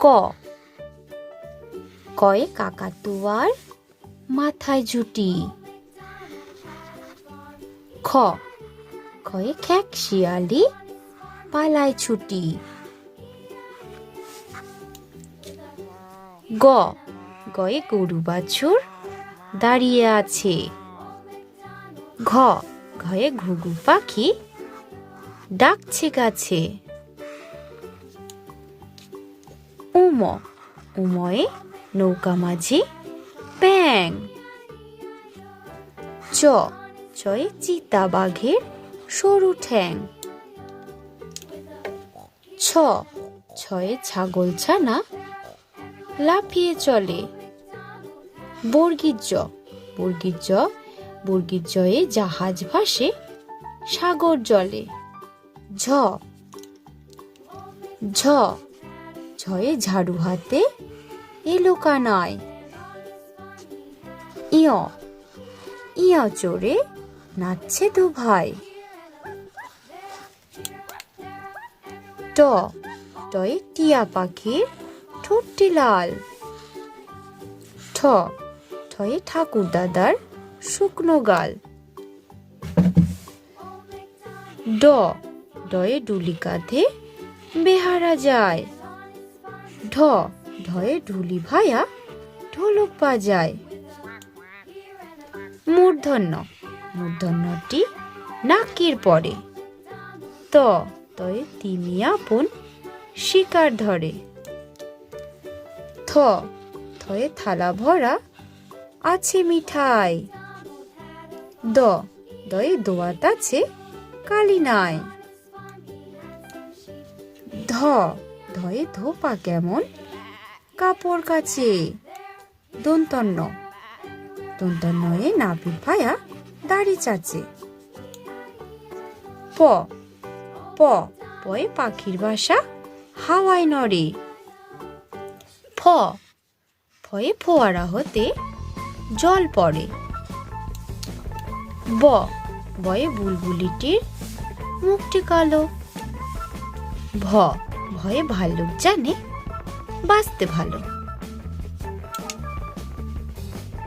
ক? কয়ে কাকাতুয়ার মাথায় জুটি। খ? খয়ে খ্যাক শিয়ালি পালায় ছুটি। গ? গয়ে গরু বাছুর দাঁড়িয়ে আছে। ঘ? ঘয়ে ঘুঘু পাখি ডাকছে গাছে উম উময়ে নৌকা মাঝি ব্যাং চ চয়ে চিতা বাঘের সরু ঠ্যাং ছ ছয়ে ছাগল ছানা লাফিয়ে চলে বর্গীর জ বর্গীর জ জয়ে জাহাজ ভাসে সাগর জলে ঝ ঝ ঝয়ে ঝাড়ু হাতে এলো কানায়। ইয় ইয় চড়ে নাচছে দু ভাই। ট, টয়ে টিয়া পাখির ঠোঁটটি লাল। ঠ ঠয়ে ঠাকুর দাদার শুকনো গাল। ড, ডয়ে ডুলি কাঁধে বেহারা যায়। ঢ, ঢয়ে ঢুলি ভায়া, ঢোলক বাজায়। মূর্ধন্য, মূর্ধন্যটি নাকের পরে। ত, তয়ে তিমি আপন শিকার ধরে। থ, থয়ে থালা ভরা আছে মিঠাই। দ, দয়ে দোয়াত আছে কালি নাই। ধ ধয়ে ধোপা কেমন? কাপড় কাছে দন্তন্য। দন্তন্নয়ে নাপিত ভায়া দাড়ি চাচে। প। প। পয়ে পাখির বাসা হাওয়ায় নড়ে। ফ। ফয়ে ফোয়ারা হতে জল পড়ে। ব। বয়ে বুলবুলিটির মুখটি কালো। ভ। ভয়ে ভাল্লুক জানে বাঁচতে ভালো।